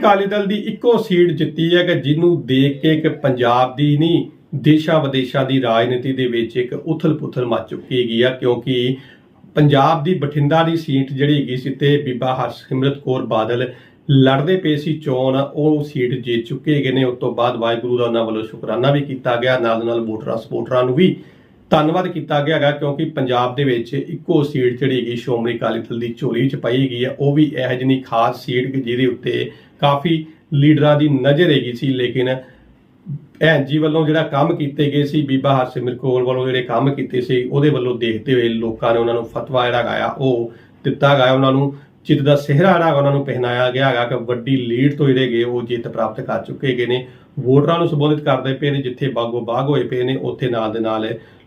ਅਕਾਲੀ ਦਲ ਦੀ ਇੱਕੋ ਸੀਟ ਜਿੱਤੀ ਹੈ ਕਿ ਜਿਹਨੂੰ ਦੇਖ ਕੇ ਕਿ ਪੰਜਾਬ ਦੀ ਨਹੀਂ, ਦੇਸ਼ਾਂ ਵਿਦੇਸ਼ਾਂ ਦੀ ਰਾਜਨੀਤੀ ਦੇ ਵਿੱਚ ਇੱਕ ਉਥਲ-ਪੁਥਲ ਮਚ ਚੁੱਕੀ ਹੈਗੀ ਆ, ਕਿਉਂਕਿ ਪੰਜਾਬ ਦੀ ਬਠਿੰਡਾ ਦੀ ਸੀਟ ਜਿਹੜੀ ਹੈਗੀ ਸੀ ਤੇ ਬੀਬਾ ਹਰਸਿਮਰਤ ਕੌਰ ਬਾਦਲ ਲੜਦੇ ਪਏ ਸੀ ਚੋਣ, ਉਹ ਸੀਟ ਜਿੱਤ ਚੁੱਕੇ ਹੈਗੇ ਨੇ। ਉਸ ਤੋਂ ਬਾਅਦ ਵਾਹਿਗੁਰੂ ਦਾ ਉਹਨਾਂ ਵੱਲੋਂ ਸ਼ੁਕਰਾਨਾ ਵੀ ਕੀਤਾ ਗਿਆ। ਨਾਲ ਨਾਲ ਵੋਟਰਾਂ ਸਪੋਰਟਰਾਂ ਨੂੰ ਵੀ ਧੰਨਵਾਦ ਕੀਤਾ ਗਿਆ ਹੈਗਾ, ਕਿਉਂਕਿ ਪੰਜਾਬ ਦੇ ਵਿੱਚ ਇੱਕੋ ਸੀਟ ਜਿਹੜੀ ਹੈਗੀ ਸ਼੍ਰੋਮਣੀ ਅਕਾਲੀ ਦਲ ਦੀ ਝੋਲੀ ਵਿੱਚ ਪਈ ਹੈਗੀ ਹੈ, ਉਹ ਵੀ ਇਹ ਜਿਹੀ ਖਾਸ ਸੀਟ ਜਿਹਦੇ ਉੱਤੇ ਕਾਫੀ ਲੀਡਰਾਂ ਦੀ ਨਜ਼ਰ ਹੈਗੀ ਸੀ, ਲੇਕਿਨ ਭੈਣ ਜੀ ਵੱਲੋਂ ਜਿਹੜਾ ਕੰਮ ਕੀਤੇ ਗਏ ਸੀ, ਬੀਬਾ ਹਰਸਿਮਰ ਕੌਰ ਵੱਲੋਂ ਜਿਹੜੇ ਕੰਮ ਕੀਤੇ ਸੀ, ਉਹਦੇ ਵੱਲੋਂ ਦੇਖਦੇ ਹੋਏ ਲੋਕਾਂ ਨੇ ਉਹਨਾਂ ਨੂੰ ਫਤਵਾ ਜਿਹੜਾ ਗਾਇਆ ਉਹ ਦਿੱਤਾ ਗਿਆ ਉਹਨਾਂ ਨੂੰ ਜਿੱਤ ਦਾ ਸਿਹਰਾ ਜਿਹੜਾ ਹੈਗਾ ਉਹਨਾਂ ਨੂੰ ਪਹਿਨਾਇਆ ਗਿਆ ਹੈਗਾ ਕਿ ਵੱਡੀ ਲੀਡ ਤੋਂ ਜਿਹੜੇ ਗਏ ਉਹ ਜਿੱਤ ਪ੍ਰਾਪਤ ਕਰ ਚੁੱਕੇ ਗਏ ਨੇ, ਵੋਟਰਾਂ ਨੂੰ ਸੰਬੋਧਿਤ ਕਰਦੇ ਪਏ ਨੇ, ਜਿੱਥੇ ਬਾਗੋ ਬਾਗ ਹੋਏ ਪਏ ਨੇ, ਉੱਥੇ ਨਾਲ ਦੇ ਨਾਲ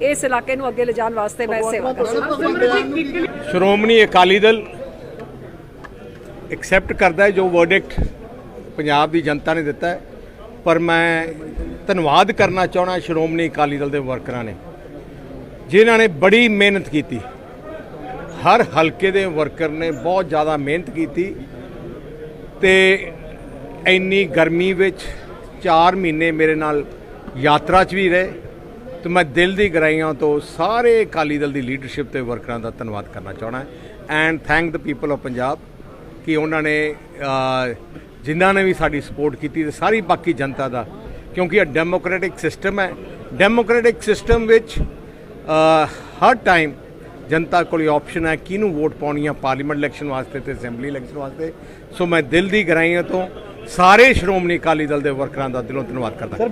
ਇਸ ਇਲਾਕੇ ਨੂੰ ਅੱਗੇ ਲਿਜਾਣ ਵਾਸਤੇ ਮੈਂ ਸੇਵਾ ਕਰਾਂ ਸ਼੍ਰੋਮਣੀ ਅਕਾਲੀ ਦਲ ਐਕਸੈਪਟ ਕਰਦਾ ਹੈ ਜੋ ਵਰਡਿਕਟ ਪੰਜਾਬ ਦੀ ਜਨਤਾ ਨੇ ਦਿੱਤਾ ਹੈ। ਪਰ ਮੈਂ ਧੰਨਵਾਦ ਕਰਨਾ ਚਾਹਣਾ ਸ਼੍ਰੋਮਣੀ ਅਕਾਲੀ ਦਲ ਦੇ ਵਰਕਰਾਂ ਨੇ ਜਿਨ੍ਹਾਂ ਨੇ ਬੜੀ ਮਿਹਨਤ ਕੀਤੀ। ਹਰ ਹਲਕੇ ਦੇ ਵਰਕਰ ਨੇ ਬਹੁਤ ਜ਼ਿਆਦਾ ਮਿਹਨਤ ਕੀਤੀ ਤੇ ਇੰਨੀ ਗਰਮੀ ਵਿੱਚ 4 ਮਹੀਨੇ ਮੇਰੇ ਨਾਲ ਯਾਤਰਾ 'ਚ ਵੀ ਰਹੇ। ਤੇ ਮੈਂ ਦਿਲ ਦੀ ਗਹਿਰਾਈਆਂ ਤੋਂ ਸਾਰੇ ਅਕਾਲੀ ਦਲ ਦੀ ਲੀਡਰਸ਼ਿਪ ਤੇ ਵਰਕਰਾਂ ਦਾ ਧੰਨਵਾਦ ਕਰਨਾ ਚਾਹਣਾ and thank the people of Punjab ਕਿ ਉਹਨਾਂ ਨੇ ਜਿਨ੍ਹਾਂ ਨੇ ਵੀ ਸਾਡੀ ਸਪੋਰਟ ਕੀਤੀ ਤੇ ਸਾਰੀ ਬਾਕੀ ਜਨਤਾ ਦਾ, ਕਿਉਂਕਿ ਇਹ ਡੈਮੋਕ੍ਰੈਟਿਕ ਸਿਸਟਮ ਹੈ। ਡੈਮੋਕ੍ਰੈਟਿਕ ਸਿਸਟਮ ਵਿੱਚ ਹਰ ਟਾਈਮ ਜਨਤਾ ਕੋਲ ਆਪਸ਼ਨ ਹੈ ਕਿਹਨੂੰ ਵੋਟ ਪਾਉਣੀ ਹੈ ਪਾਰਲੀਮੈਂਟ ਇਲੈਕਸ਼ਨ ਵਾਸਤੇ ਤੇ ਅਸੈਂਬਲੀ ਇਲੈਕਸ਼ਨ ਵਾਸਤੇ। ਸੋ ਮੈਂ ਦਿਲ ਦੀ ਗਹਿਰਾਈਆਂ ਤੋਂ ਸਾਰੇ ਸ਼੍ਰੋਮਣੀ ਅਕਾਲੀ ਦਲ ਦੇ ਵਰਕਰਾਂ ਦਾ ਦਿਲੋਂ ਧੰਨਵਾਦ ਕਰਦਾ।